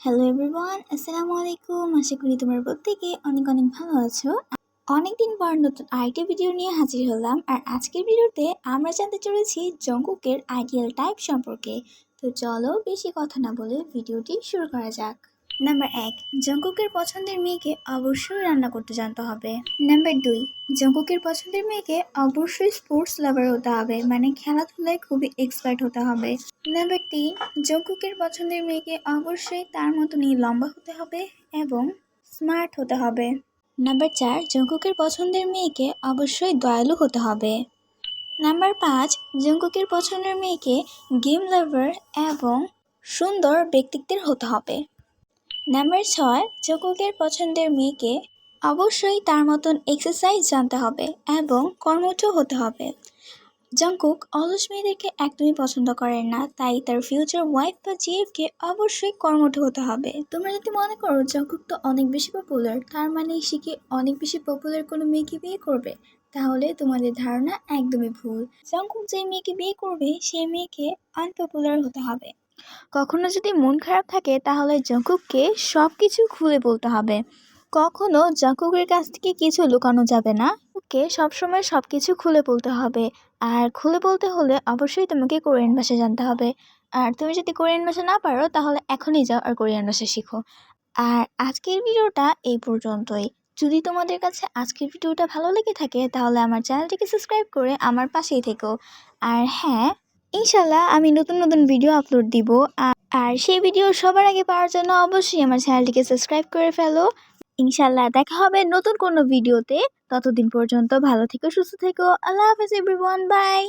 Hello everyone আসসালামু আলাইকুম। আশা করি তোমরা প্রত্যেকে অনেক অনেক ভালো আছো। অনেকদিন পর নতুন আইটি ভিডিও নিয়ে হাজির হলাম আর আজকের ভিডিওতে আমরা জানতে চলেছি জঙ্গুকের আইডিয়াল টাইপ সম্পর্কে। তো চলো বেশি কথা না বলে ভিডিওটি শুরু করা যাক। নাম্বার এক জঙ্কুকের পছন্দের মেয়েকে অবশ্যই রান্না করতে জানতে হবে। নাম্বার দুই জঙ্কুকের পছন্দের মেয়েকে অবশ্যই স্পোর্টস লাভার হতে হবে মানে খেলাধুলায় খুবই এক্সপার্ট হতে হবে। নাম্বার তিন জঙ্কুকের পছন্দের মেয়েকে অবশ্যই তার মতনই লম্বা হতে হবে এবং স্মার্ট হতে হবে। নাম্বার চার জঙ্কুকের পছন্দের মেয়েকে অবশ্যই দয়ালু হতে হবে। নাম্বার পাঁচ জঙ্কুকের পছন্দের মেয়েকে গেম লাভার এবং সুন্দর ব্যক্তিত্বের হতে হবে। নাম্বার ছয় জঙ্কুকের পছন্দের মেয়েকে অবশ্যই তার মতন এক্সারসাইজ জানতে হবে এবং কর্মঠ হতে হবে। জঙ্কুক অলস মেয়েদেরকে একদমই পছন্দ করেন না, তাই তার ফিউচার ওয়াইফ বা জিএফকে অবশ্যই কর্মঠ হতে হবে। তোমরা যদি মনে করো জঙ্কুক তো অনেক বেশি পপুলার তার মানে সে কি অনেক বেশি পপুলার কোনো মেয়েকে বিয়ে করবে? তাহলে তোমাদের ধারণা একদমই ভুল। জঙ্কুক যে মেয়েকে বিয়ে করবে সেই মেয়েকে আনপপুলার হতে হবে। কখনো যদি মন খারাপ থাকে, তাহলে জঙ্কুককে সব কিছু খুলে বলতে হবে। কখনো জঙ্কুকের কাছ থেকে কিছু লুকানো যাবে না। ওকে সবসময় সব কিছু খুলে বলতে হবে। আর খুলে বলতে হলে অবশ্যই তোমাকে কোরিয়ান ভাষা জানতে হবে। আর তুমি যদি কোরিয়ান ভাষা না পারো, তাহলে এখনই যাও আর কোরিয়ান ভাষা শিখো। আর আজকের ভিডিওটা এই পর্যন্তই। যদি তোমাদের কাছে আজকের ভিডিওটা ভালো লেগে থাকে, তাহলে আমার চ্যানেলটিকে সাবস্ক্রাইব করে আমার পাশেই থেকো। আর হ্যাঁ ইনশাল্লাহ আমি নতুন নতুন ভিডিও আপলোড দিব। আর সেই ভিডিও সবার আগে পাওয়ার জন্য অবশ্যই আমার চ্যানেলটিকে সাবস্ক্রাইব করে ফেলো। ইনশাল্লাহ দেখা হবে নতুন কোনো ভিডিওতে ততদিন পর্যন্ত ভালো থেকো, সুস্থ থেকো। আল্লাহ হাফেজ এভরিওয়ান বাই